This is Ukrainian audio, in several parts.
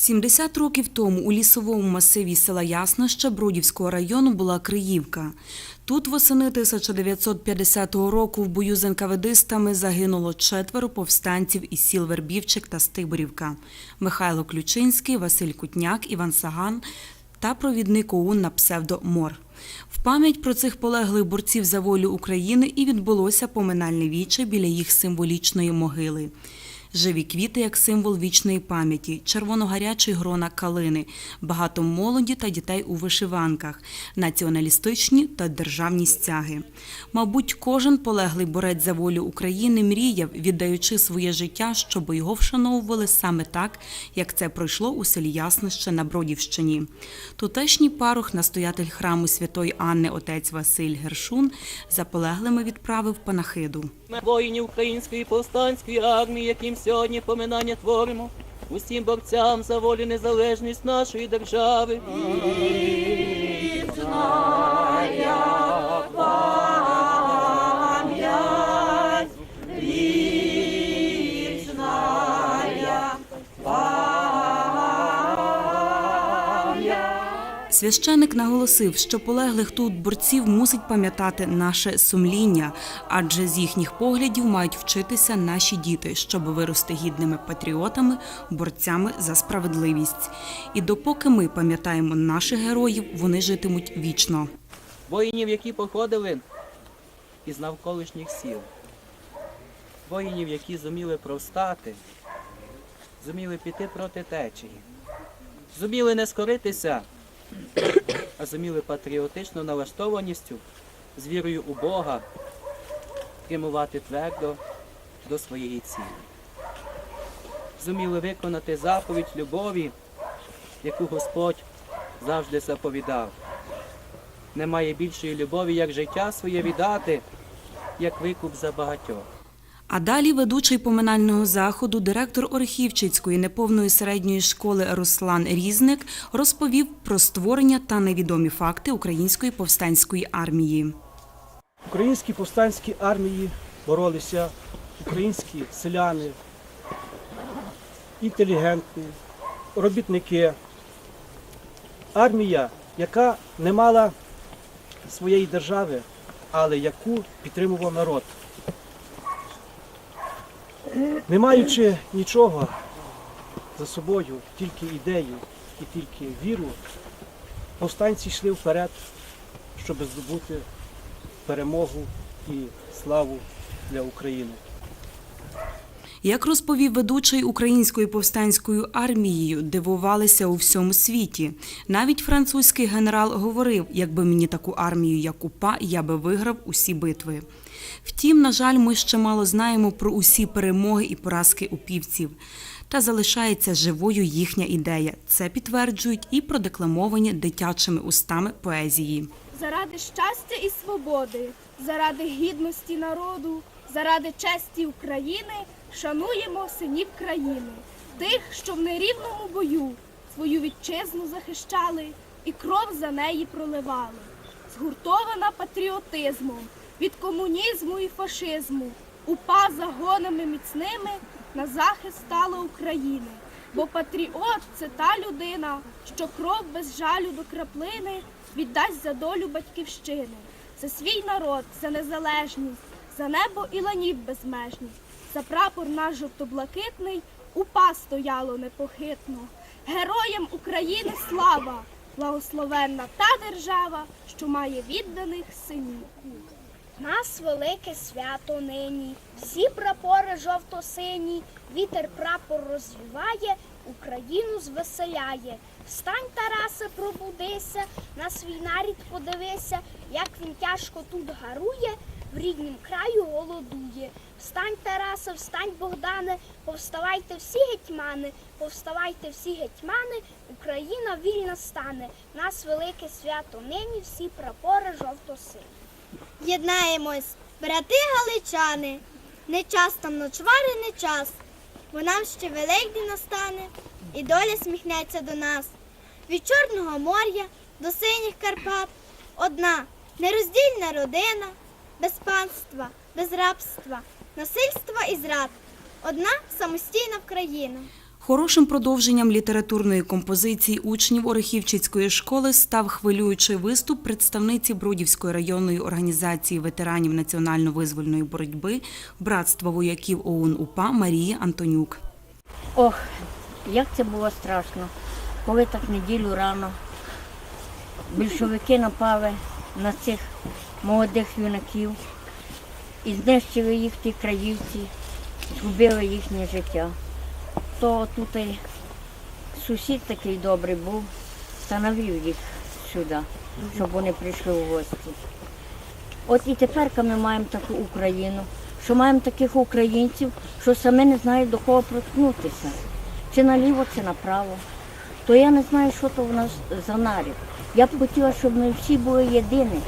70 років тому у лісовому масиві села Ясноще Бродівського району була Криївка. Тут восени 1950 року в бою з НКВДистами загинуло четверо повстанців із сіл Вербівчик та Стиборівка – Михайло Ключинський, Василь Кутняк, Іван Саган та провідник ОУН на псевдо Мор. В пам'ять про цих полеглих борців за волю України і відбулося поминальне віче біля їх символічної могили. Живі квіти як символ вічної пам'яті, червоногарячі грона калини, багато молоді та дітей у вишиванках, націоналістичні та державні стяги. Мабуть, кожен полеглий борець за волю України мріяв, віддаючи своє життя, щоб його вшановували саме так, як це пройшло у селі Яснище на Бродівщині. Тутешній парох, настоятель храму святої Анни, отець Василь Гершун, за полеглими відправив панахиду. Воїнів української повстанської армії, яким сьогодні поминання творимо, усім борцям за волю незалежність нашої держави. Священик наголосив, що полеглих тут борців мусить пам'ятати наше сумління, адже з їхніх поглядів мають вчитися наші діти, щоб вирости гідними патріотами, борцями за справедливість. І допоки ми пам'ятаємо наших героїв, вони житимуть вічно. Воїнів, які походили із навколишніх сіл. Воїнів, які зуміли провстати, зуміли піти проти течії, зуміли не скоритися, зуміли патріотично налаштованістю, з вірою у Бога, прямувати твердо до своєї цілі. Зуміли виконати заповідь любові, яку Господь завжди заповідав. Немає більшої любові, як життя своє віддати, як викуп за багатьох. А далі ведучий поминального заходу, директор Орехівчицької неповної середньої школи Руслан Різник розповів про створення та невідомі факти української повстанської армії. Українські повстанські армії боролися, українські селяни, інтелігентні, робітники. Армія, яка не мала своєї держави, але яку підтримував народ. Не маючи нічого за собою, тільки ідею і тільки віру, повстанці йшли вперед, щоб здобути перемогу і славу для України. Як розповів ведучий українською повстанською армією, дивувалися у всьому світі. Навіть французький генерал говорив, якби мені таку армію, як УПА, я би виграв усі битви. Втім, на жаль, ми ще мало знаємо про усі перемоги і поразки упівців. Та залишається живою їхня ідея. Це підтверджують і продекламовані дитячими устами поезії. Заради щастя і свободи, заради гідності народу, заради честі України шануємо синів країни, тих, що в нерівному бою свою вітчизну захищали і кров за неї проливали. Згуртована патріотизмом від комунізму і фашизму, упа загонами міцними на захист стала України. Бо патріот це та людина, що кров без жалю до краплини віддасть за долю батьківщини, за свій народ, за незалежність, за небо і ланів безмежність, за прапор наш жовто-блакитний упа стояло непохитно. Героям України слава! Благословенна та держава, що має відданих синів. Нас велике свято нині, всі прапори жовто-сині, вітер прапор розвіває, Україну звеселяє. Встань, Тарасе, пробудися, на свій нарід подивися, як він тяжко тут гарує, в ріднім краю голодує. Встань, Тарасе, встань, Богдане, повставайте всі гетьмани, повставайте всі гетьмани, Україна вільна стане. Нас велике свято нині, всі прапори жовто-сині. Єднаємось, брати галичани, не час там ночвари, не час, бо нам ще великдень настане, і доля сміхнеться до нас. Від Чорного моря до синіх Карпат одна нероздільна родина, без панства, без рабства, насильства і зрад, одна самостійна Вкраїна. Хорошим продовженням літературної композиції учнів Орехівчицької школи став хвилюючий виступ представниці Бродівської районної організації ветеранів національно-визвольної боротьби Братства вояків ОУН УПА Марії Антонюк. Ох, як це було страшно, коли так неділю рано більшовики напали на цих молодих юнаків і знищили їх ті краївці, згубили їхнє життя. То тут і сусід такий добрий був та навів їх сюди, щоб вони прийшли у гості. От і тепер ми маємо таку Україну, що маємо таких українців, що самі не знають до кого проткнутися. Чи наліво, чи направо. То я не знаю, що то в нас за нарід. Я б хотіла, щоб ми всі були єдині,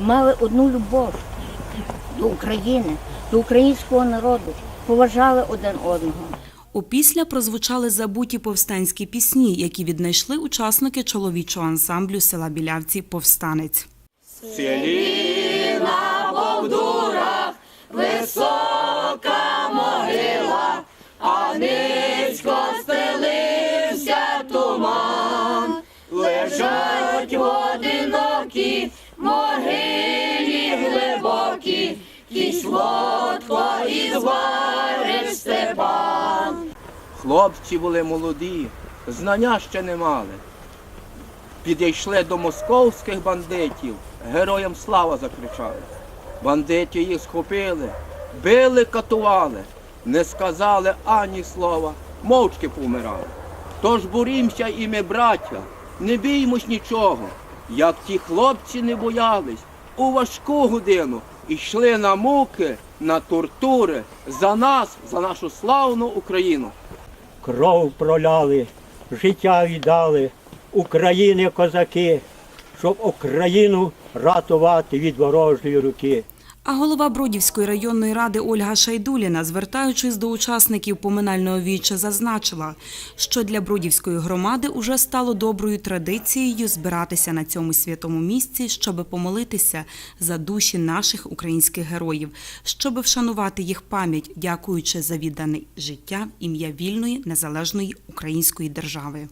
мали одну любов до України, до українського народу, поважали один одного. Опісля прозвучали забуті повстанські пісні, які віднайшли учасники чоловічого ансамблю села Білявці Повстанець. Хлопці були молоді, знання ще не мали. Підійшли до московських бандитів, героям слава закричали. Бандити їх схопили, били, катували, не сказали ані слова, мовчки помирали. Тож борімося і ми, браття, не біймось нічого, як ті хлопці не боялись, у важку годину йшли на муки, на тортури за нас, за нашу славну Україну. кров проляли, життя віддали, України козаки, щоб Україну рятувати від ворожої руки. А голова Бродівської районної ради Ольга Шайдуліна, звертаючись до учасників поминального віча, зазначила, що для Бродівської громади уже стало доброю традицією збиратися на цьому святому місці, щоби помолитися за душі наших українських героїв, щоби вшанувати їх пам'ять, дякуючи за віддане життя ім'я вільної незалежної української держави.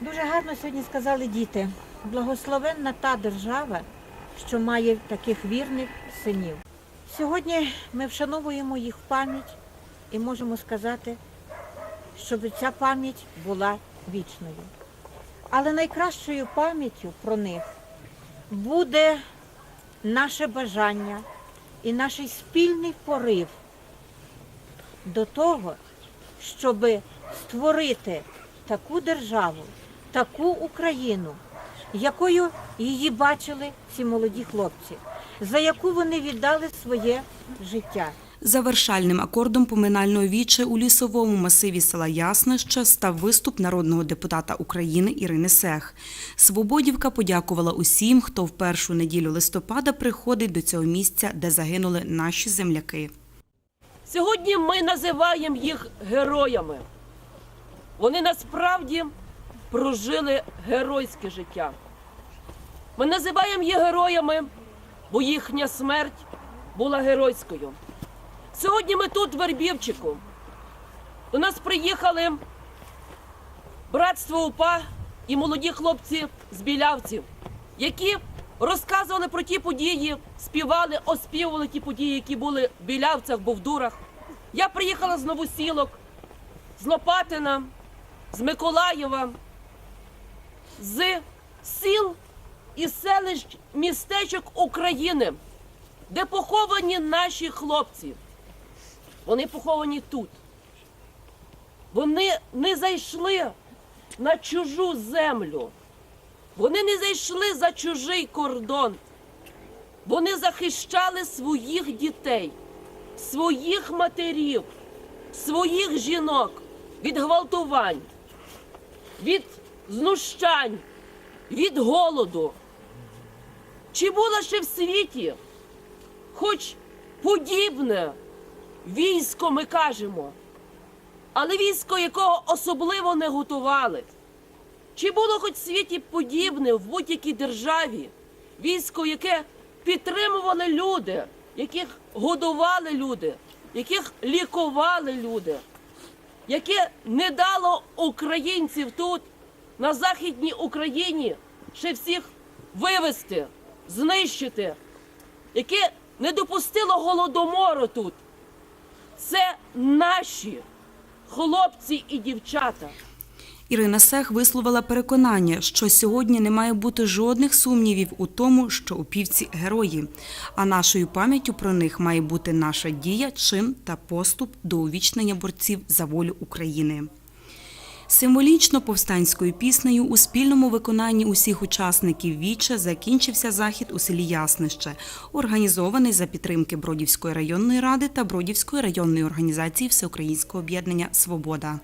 Дуже гарно сьогодні сказали діти. Благословенна та держава, що має таких вірних синів. Сьогодні ми вшановуємо їх пам'ять і можемо сказати, щоб ця пам'ять була вічною. Але найкращою пам'яттю про них буде наше бажання і наш спільний порив до того, щоб створити таку державу, таку Україну, якою її бачили ці молоді хлопці, за яку вони віддали своє життя. Завершальним акордом поминального віче у лісовому масиві села Яснище став виступ народного депутата України Ірини Сех. Свободівка подякувала усім, хто в першу неділю листопада приходить до цього місця, де загинули наші земляки. Сьогодні ми називаємо їх героями. Вони насправді прожили геройське життя. Ми називаємо їх героями, бо їхня смерть була геройською. Сьогодні ми тут, в Вербівчику. До нас приїхали братство УПА і молоді хлопці з білявців, які розказували про ті події, співали, оспівували ті події, які були в білявцях, бовдурах. Я приїхала з Новосілок, з Лопатина, з Миколаєва, з сіл і селищ містечок України, де поховані наші хлопці. Вони поховані тут. Вони не зайшли на чужу землю. Вони не зайшли за чужий кордон. Вони захищали своїх дітей, своїх матерів, своїх жінок від гвалтувань, від знущань, від голоду. Чи було ще в світі хоч подібне військо, ми кажемо, але військо, якого особливо не готували? Чи було хоч в світі подібне в будь-якій державі військо, яке підтримували люди, яких годували люди, яких лікували люди? яке не дало українців тут, на Західній Україні, ще всіх вивезти, знищити, яке не допустило голодомору тут. Це наші хлопці і дівчата. Ірина Сех висловила переконання, що сьогодні не має бути жодних сумнівів у тому, що упівці герої, а нашою пам'яттю про них має бути наша дія, чин та поступ до увічнення борців за волю України. Символічно повстанською піснею у спільному виконанні усіх учасників віче закінчився захід у селі Яснище, організований за підтримки Бродівської районної ради та Бродівської районної організації Всеукраїнського об'єднання Свобода.